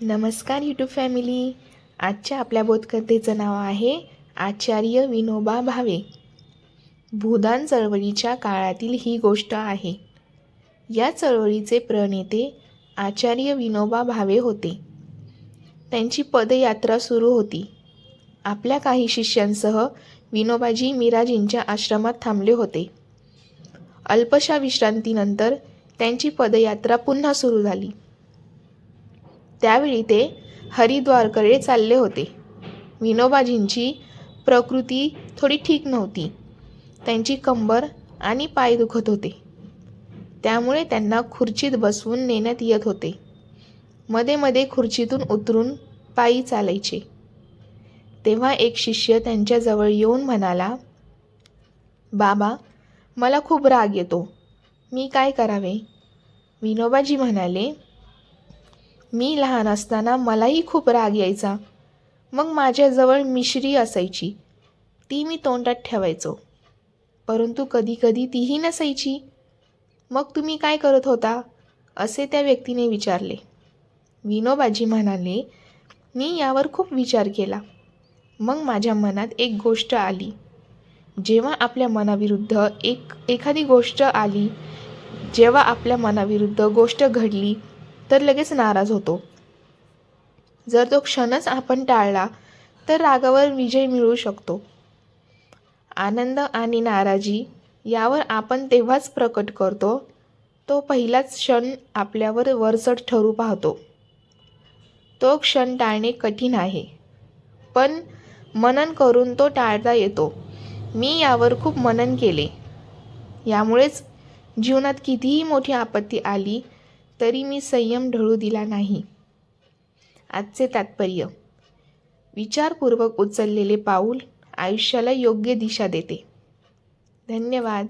नमस्कार YouTube family आजच्या आपल्या बोधकथेचं नाव आहे आचार्य विनोबा भावे. भूदान चळवळीच्या काळातील ही गोष्ट आहे. या चळवळीचे प्रणेते आचार्य विनोबा भावे होते. त्यांची पदयात्रा सुरू होती. आपल्या काही शिष्यांसह विनोबाजी मिराजींच्या आश्रमात थांबले होते. अल्पशा विश्रांतीनंतर त्यांची पदयात्रा पुन्हा सुरू झाली. त्यावेळी ते हरिद्वारकडे चालले होते. विनोबाजींची प्रकृती थोडी ठीक नव्हती. त्यांची कंबर आणि पाय दुखत होते. त्यामुळे त्यांना खुर्चीत बसवून नेण्यात येत होते. मध्ये मध्ये खुर्चीतून उतरून पायी चालायचे. तेव्हा एक शिष्य त्यांच्याजवळ येऊन म्हणाला बाबा मला खूप राग येतो. मी काय करावे? विनोबाजी म्हणाले मी लहान असताना मलाही खूप राग यायचा. मग माझ्याजवळ मिश्री असायची. ती मी तोंडात ठेवायचो. परंतु कधीकधी तीही नसायची. मग तुम्ही काय करत होता? असे त्या व्यक्तीने विचारले. विनोबाजी म्हणाले मी यावर खूप विचार केला. मग माझ्या मनात एक गोष्ट आली. जेव्हा आपल्या मनाविरुद्ध एक एखादी गोष्ट आली जेव्हा आपल्या मनाविरुद्ध गोष्ट घडली तर लगेच नाराज होतो. जर तो क्षणच आपण टाळला तर रागावर विजय मिळू शकतो. आनंद आणि नाराजी यावर आपण तेव्हाच प्रकट करतो तो पहिलाच क्षण आपल्यावर वरचढ ठरू पाहतो. तो क्षण टाळणे कठीण आहे पण मनन करून तो टाळता येतो. मी यावर खूप मनन केले. यामुळेच जीवनात कितीही मोठी आपत्ती आली तरी मी संयम ढळू दिला नाही. आजचे तात्पर्य. विचारपूर्वक उचललेले पाऊल आयुष्याला योग्य दिशा देते. धन्यवाद.